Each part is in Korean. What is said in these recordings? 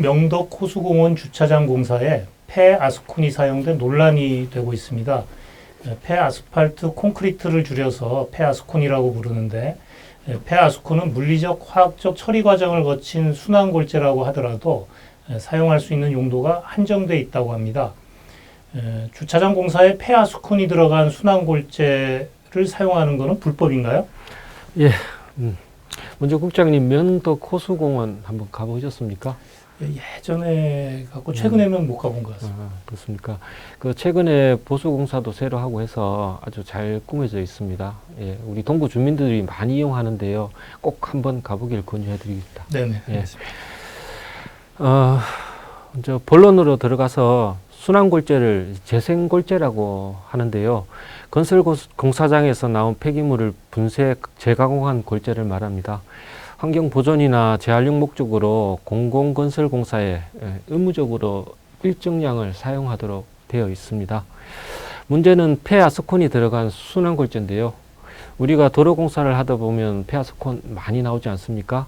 명덕 호수공원 주차장 공사에 폐아스콘이 사용된 논란이 되고 있습니다. 에, 폐아스팔트 콘크리트를 줄여서 폐아스콘이라고 부르는데 에, 폐아스콘은 물리적, 화학적 처리 과정을 거친 순환 골재라고 하더라도 에, 사용할 수 있는 용도가 한정돼 있다고 합니다. 에, 주차장 공사에 폐아스콘이 들어간 순환 골재를 사용하는 것은 불법인가요? 먼저 국장님 면덕 호수공원 한번 가보셨습니까? 예전에 갖고 최근에는 못 가본 것 같습니다. 아, 그렇습니까? 그 최근에 보수 공사도 새로 하고 해서 아주 잘 꾸며져 있습니다. 예, 우리 동구 주민들이 많이 이용하는데요. 꼭 한번 가보길 권유해드립니다. 네네. 예. 알겠습니다. 어, 저 본론으로 들어가서 순환골재를 재생골재라고 하는데요. 건설 고- 공사장에서 나온 폐기물을 분쇄 재가공한 골재를 말합니다. 환경 보존이나 재활용 목적으로 공공건설 공사에 예, 의무적으로 일정량을 사용하도록 되어 있습니다. 문제는 폐아스콘이 들어간 순환골재인데요. 우리가 도로 공사를 하다 보면 폐아스콘 많이 나오지 않습니까?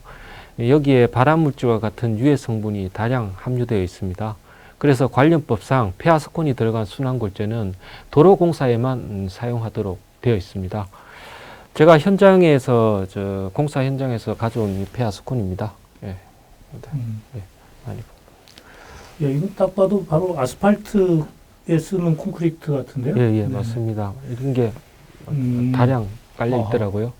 여기에 발암물질과 같은 유해 성분이 다량 함유되어 있습니다. 그래서 관련법상 폐아스콘이 들어간 순환골재는 도로공사에만 음, 사용하도록 되어 있습니다. 제가 현장에서 저 공사 현장에서 가져온 이 폐아스콘입니다. 예, 음. 많이 예, 이거 딱 봐도 바로 아스팔트에 쓰는 콘크리트 같은데요? 예, 예, 네. 맞습니다. 이런 게 음, 다량 깔려 어허. 있더라고요.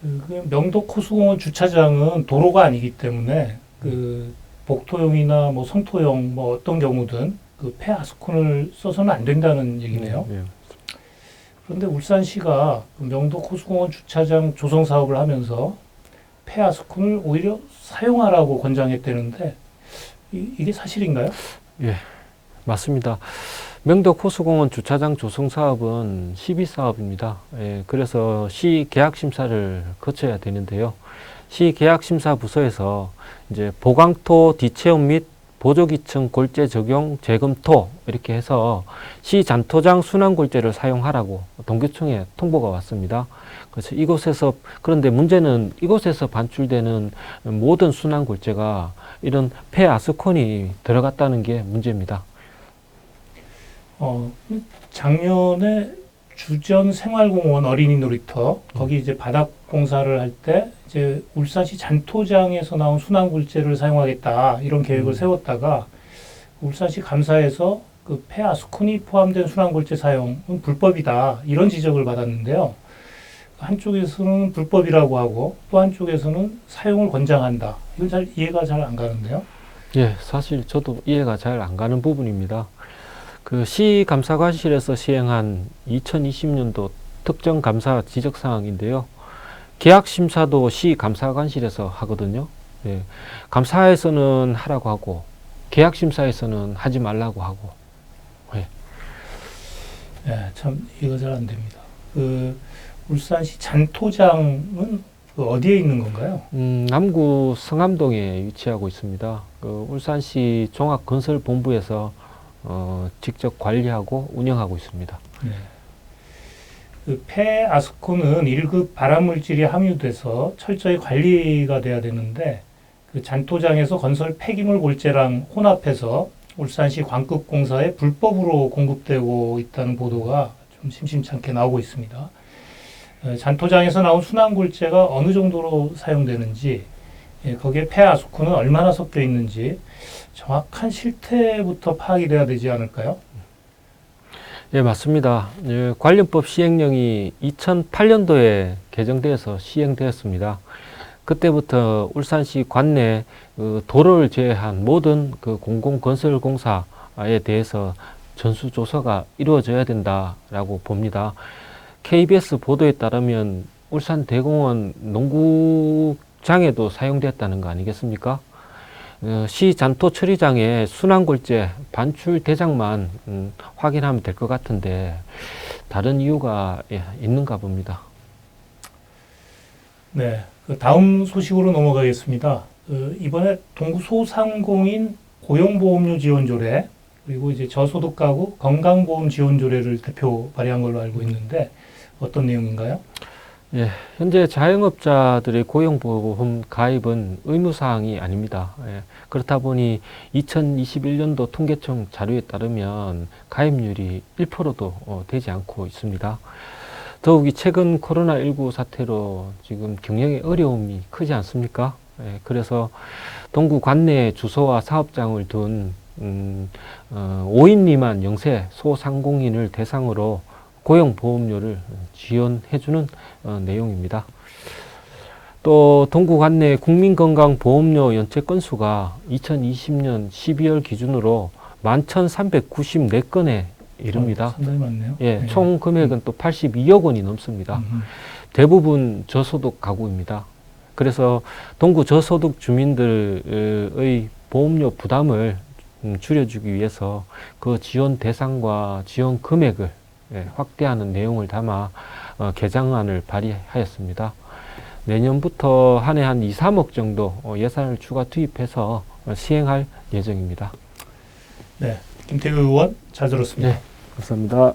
그 명덕 호수공원 주차장은 도로가 아니기 때문에 그 복토용이나 뭐 성토용 뭐 어떤 경우든 그 폐아스콘을 써서는 안 된다는 얘기네요. 예. 그런데 울산시가 그 명덕 호수공원 주차장 조성 사업을 하면서 폐아스콘을 오히려 사용하라고 권장했다는데 이, 이게 사실인가요? 맞습니다. 명덕 호수공원 주차장 조성 사업은 시비 사업입니다. 예, 그래서 시 계약 심사를 거쳐야 되는데요. 시 계약 심사 부서에서 이제 보강토 뒤체험 및 보조기층 골재 적용 재검토 이렇게 해서 시 잔토장 순환 골재를 사용하라고 동교청에 통보가 왔습니다. 그래서 이곳에서 그런데 문제는 이곳에서 반출되는 모든 순환 골재가 이런 폐아스콘이 들어갔다는 게 문제입니다. 어, 작년에 주전 생활공원 어린이 놀이터 거기 이제 바닥 공사를 할 때 이제 울산시 잔토장에서 나온 순환 굴재를 사용하겠다 이런 계획을 음. 세웠다가 울산시 감사에서 그 폐아 스콘이 포함된 순환 굴재 사용은 불법이다 이런 지적을 받았는데요. 한쪽에서는 불법이라고 하고 또 한쪽에서는 사용을 권장한다. 이건 잘 이해가 잘 안 가는데요. 예, 사실 저도 이해가 잘 안 가는 부분입니다. 그 시 감사관실에서 시행한 2020년도 특정 감사 지적 사항인데요. 계약 심사도 시 감사관실에서 하거든요. 예, 감사에서는 하라고 하고 계약 심사에서는 하지 말라고 하고 예, 참 이해가 잘안 됩니다. 그 울산시 잔토장은 그 어디에 있는 건가요? 음, 남구 성암동에 위치하고 있습니다. 그 울산시 종합건설본부에서 어, 직접 관리하고 운영하고 있습니다. 네. 그 폐아스콘은 1급 발암물질이 함유돼서 철저히 관리가 돼야 되는데 그 잔토장에서 건설 폐기물 골재랑 혼합해서 울산시 광급공사에 불법으로 공급되고 있다는 보도가 좀 심심찮게 나오고 있습니다. 어, 잔토장에서 나온 순환 골재가 어느 정도로 사용되는지 예, 거기에 폐아스콘은 얼마나 섞여 있는지 정확한 실태부터 파악이 돼야 되지 않을까요? 예, 맞습니다. 예, 관련법 시행령이 2008년도에 개정돼서 시행되었습니다. 그때부터 울산시 관내 그 도로를 제외한 모든 그 공공건설공사에 대해서 전수조사가 이루어져야 된다라고 봅니다. KBS 보도에 따르면 울산 대공원 농구 장에도 사용됐다는 거 아니겠습니까? 어, 시 잔토 처리장에 순환골재 반출 대장만 음, 확인하면 될 것 같은데 다른 이유가 예, 있는가 봅니다. 네, 그 다음 소식으로 넘어가겠습니다. 그 이번에 동구 소상공인 고용보험료 지원 조례 그리고 이제 저소득 가구 건강보험 지원 조례를 대표 발의한 걸로 알고 있는데 어떤 내용인가요? 예, 현재 자영업자들의 고용보험 가입은 의무사항이 아닙니다. 예, 그렇다 보니 2021년도 통계청 자료에 따르면 가입률이 1%도 어, 되지 않고 있습니다. 더욱이 최근 코로나19 사태로 지금 경영에 어려움이 크지 않습니까? 예, 그래서 동구 관내 주소와 사업장을 둔 음, 어, 5인 미만 영세 소상공인을 대상으로 고용보험료를 지원해주는 어, 내용입니다. 또 동구 관내 국민건강보험료 연체 건수가 2020년 12월 기준으로 11,394건에 이릅니다. 어, 상당히 많네요. 예, 네. 총 금액은 또 82억 원이 넘습니다. 음, 대부분 저소득 가구입니다. 그래서 동구 저소득 주민들의 보험료 부담을 음, 줄여주기 위해서 그 지원 대상과 지원 금액을 예, 확대하는 내용을 담아 어, 개정안을 발의하였습니다. 내년부터 한 해 한 2, 3억 정도 어, 예산을 추가 투입해서 어, 시행할 예정입니다. 네. 김태우 의원 잘 들었습니다. 네, 감사합니다.